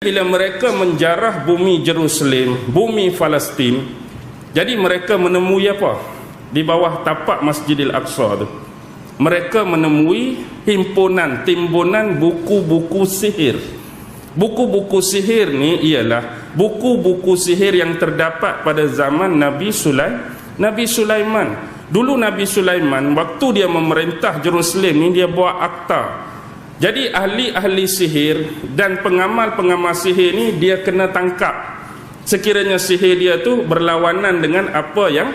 bila mereka menjarah bumi Jerusalem, bumi Palestin, jadi mereka menemui apa? Di bawah tapak Masjidil Aqsa tu. Mereka menemui himpunan, timbunan buku-buku sihir. Buku-buku sihir ni ialah buku-buku sihir yang terdapat pada zaman Nabi Sulaiman. Nabi Sulaiman. Dulu Nabi Sulaiman waktu dia memerintah Jerusalem ni dia buat akta jadi ahli-ahli sihir dan pengamal-pengamal sihir ni dia kena tangkap. Sekiranya sihir dia tu berlawanan dengan apa yang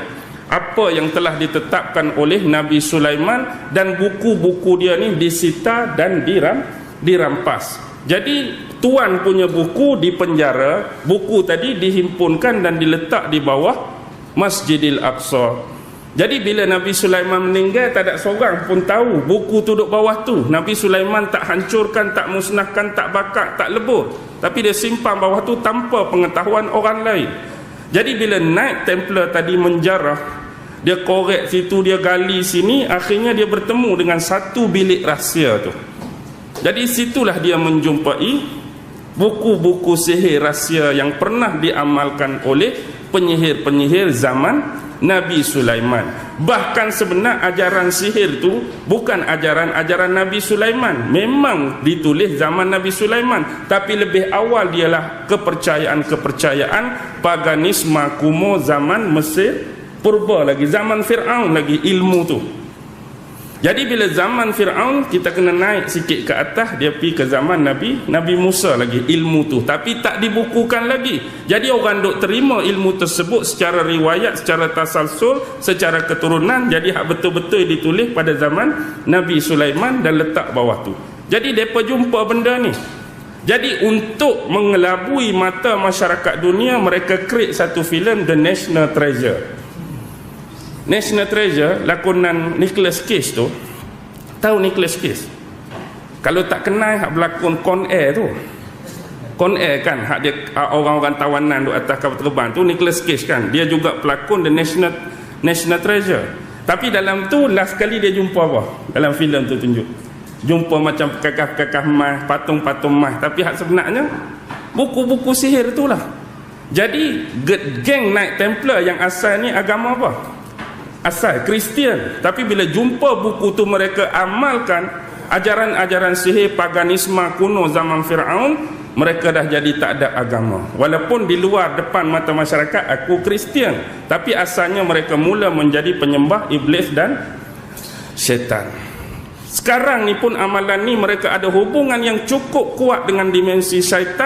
apa yang telah ditetapkan oleh Nabi Sulaiman dan buku-buku dia ni disita dan diram dirampas. Jadi tuan punya buku di penjara, buku tadi dihimpunkan dan diletak di bawah Masjidil Aqsa. Jadi bila Nabi Sulaiman meninggal tak ada seorang pun tahu buku tu duduk bawah tu. Nabi Sulaiman tak hancurkan, tak musnahkan, tak bakar, tak lebur. Tapi dia simpan bawah tu tanpa pengetahuan orang lain. Jadi bila naik Templar tadi menjarah, dia korek situ, dia gali sini, akhirnya dia bertemu dengan satu bilik rahsia tu. Jadi situlah dia menjumpai buku-buku sihir rahsia yang pernah diamalkan oleh penyihir-penyihir zaman Nabi Sulaiman. Bahkan sebenar ajaran sihir itu bukan ajaran-ajaran Nabi Sulaiman. Memang ditulis zaman Nabi Sulaiman, tapi lebih awal dialah kepercayaan-kepercayaan paganisme kuno zaman Mesir purba lagi zaman Firaun lagi ilmu tu. Jadi bila zaman Fir'aun kita kena naik sikit ke atas dia pergi ke zaman Nabi Nabi Musa lagi ilmu tu tapi tak dibukukan lagi. Jadi orang duk terima ilmu tersebut secara riwayat, secara tasalsul, secara keturunan jadi hak betul-betul ditulis pada zaman Nabi Sulaiman dan letak bawah tu. Jadi depa jumpa benda ni. Jadi untuk mengelabui mata masyarakat dunia mereka create satu filem The National Treasure. National Treasure lakonan Nicholas Cage tu tahu Nicholas Cage? Kalau tak kenal hak berlakon Con Air tu. Con Air kan hak dia orang-orang tawanan tu atas kapal terbang tu Nicholas Cage kan. Dia juga pelakon The National National Treasure. Tapi dalam tu last kali dia jumpa apa? Dalam filem tu tunjuk. Jumpa macam kakak-kakak emas patung-patung emas tapi hak sebenarnya buku-buku sihir tu lah. Jadi geng Night Templar yang asal ni agama apa asal Kristian. Tapi bila jumpa buku tu mereka amalkan ajaran-ajaran sihir paganisme kuno zaman Firaun mereka dah jadi tak ada agama. Walaupun di luar depan mata masyarakat aku Kristian. Tapi asalnya mereka mula menjadi penyembah iblis dan syaitan sekarang ni pun amalan ni mereka ada hubungan yang cukup kuat dengan dimensi syaitan